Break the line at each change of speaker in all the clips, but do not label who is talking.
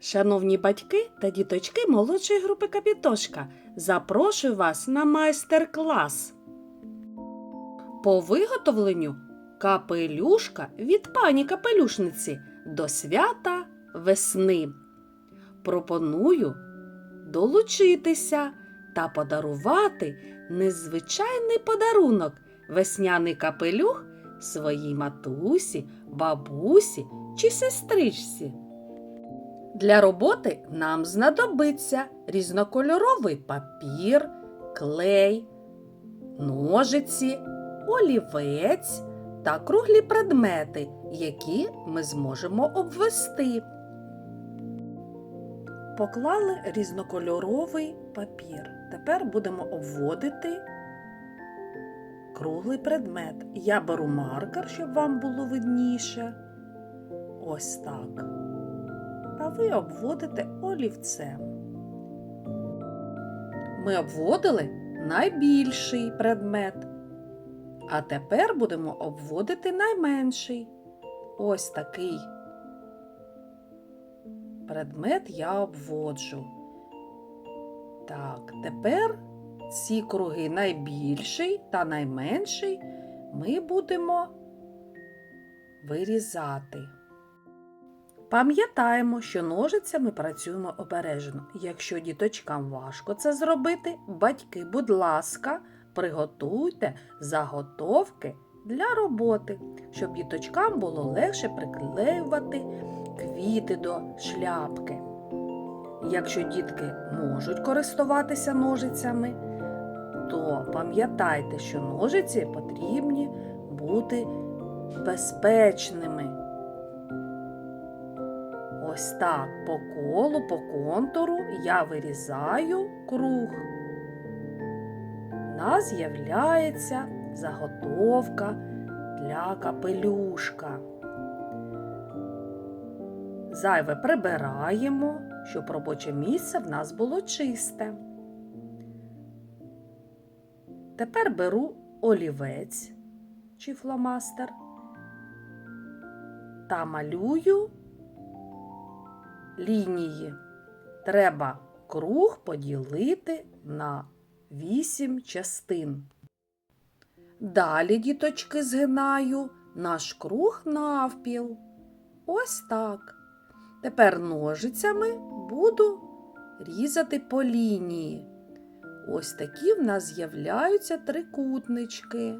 Шановні батьки та діточки молодшої групи Капітошка, запрошую вас на майстер-клас. По виготовленню капелюшка від пані капелюшниці до свята весни. Пропоную долучитися та подарувати незвичайний подарунок весняний капелюх своїй матусі, бабусі чи сестричці. Для роботи нам знадобиться різнокольоровий папір, клей, ножиці, олівець та круглі предмети, які ми зможемо обвести. Поклали різнокольоровий папір. Тепер будемо обводити круглий предмет. Я беру маркер, щоб вам було видніше. Ось так ви обводите олівцем. Ми обводили найбільший предмет. А тепер будемо обводити найменший. Ось такий предмет я обводжу. Так, тепер ці круги найбільший та найменший ми будемо вирізати. Пам'ятаємо, що ножицями працюємо обережно. Якщо діточкам важко це зробити, батьки, будь ласка, приготуйте заготовки для роботи, щоб діточкам було легше приклеювати квіти до шляпки. Якщо дітки можуть користуватися ножицями, то пам'ятайте, що ножиці потрібні бути безпечними. Ось так по колу, по контуру я вирізаю круг. Нас з'являється заготовка для капелюшка. Зайве прибираємо, щоб робоче місце в нас було чисте. Тепер беру олівець чи фломастер та малюю лінії. Треба круг поділити на 8 частин. Далі, діточки, згинаю наш круг навпіл. Ось так. Тепер ножицями буду різати по лінії. Ось такі в нас з'являються трикутнички.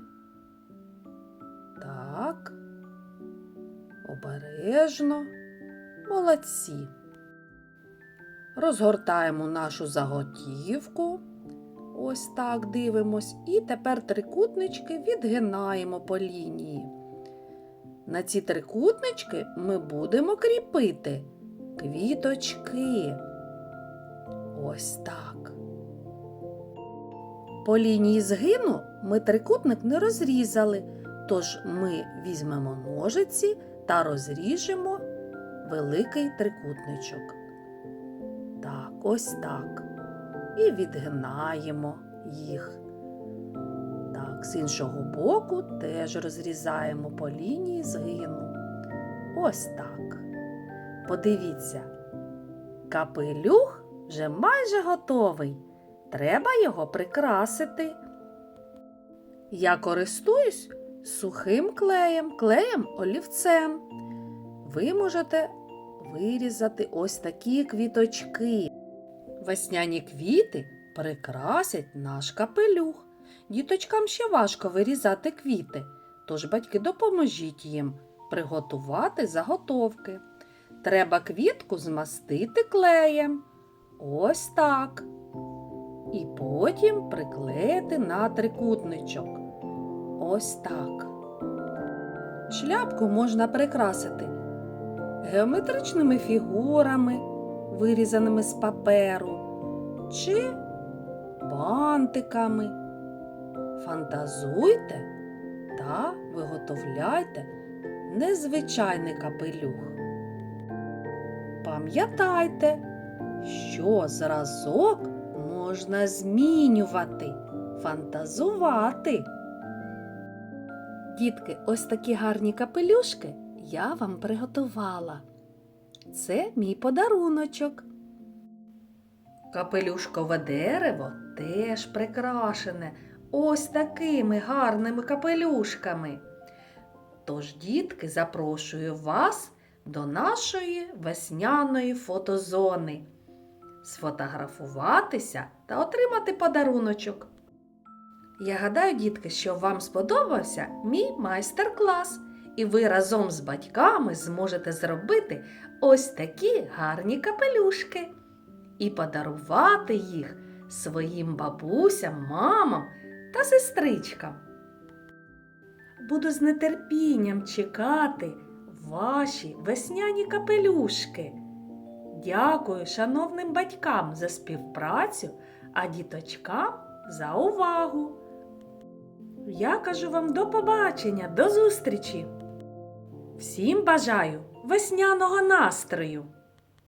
Так, обережно, молодці. Розгортаємо нашу заготівку. Ось так дивимось. І тепер трикутнички відгинаємо по лінії. На ці трикутнички ми будемо кріпити квіточки. Ось так. По лінії згину ми трикутник не розрізали, тож ми візьмемо ножиці та розріжемо великий трикутничок. Ось так. І відгинаємо їх. Так, з іншого боку теж розрізаємо по лінії згину. Ось так. Подивіться, капелюх вже майже готовий. Треба його прикрасити. Я користуюсь сухим клеєм, клеєм олівцем. Ви можете вирізати ось такі квіточки. Весняні квіти прикрасять наш капелюх. Діточкам ще важко вирізати квіти, тож батьки допоможіть їм приготувати заготовки. Треба квітку змастити клеєм. Ось так. І потім приклеїти на трикутничок. Ось так. Шляпку можна прикрасити геометричними фігурами, вирізаними з паперу, чи бантиками. Фантазуйте та виготовляйте незвичайний капелюх. Пам'ятайте, що зразок можна змінювати, фантазувати. Дітки, ось такі гарні капелюшки я вам приготувала. Це мій подаруночок. Капелюшкове дерево теж прикрашене ось такими гарними капелюшками. Тож, дітки, запрошую вас до нашої весняної фотозони. Сфотографуватися та отримати подаруночок. Я гадаю, дітки, що вам сподобався мій майстер-клас, і ви разом з батьками зможете зробити ось такі гарні капелюшки і подарувати їх своїм бабусям, мамам та сестричкам. Буду з нетерпінням чекати ваші весняні капелюшки. Дякую шановним батькам за співпрацю, а діточкам за увагу. Я кажу вам до побачення, до зустрічі. Всім бажаю весняного настрою!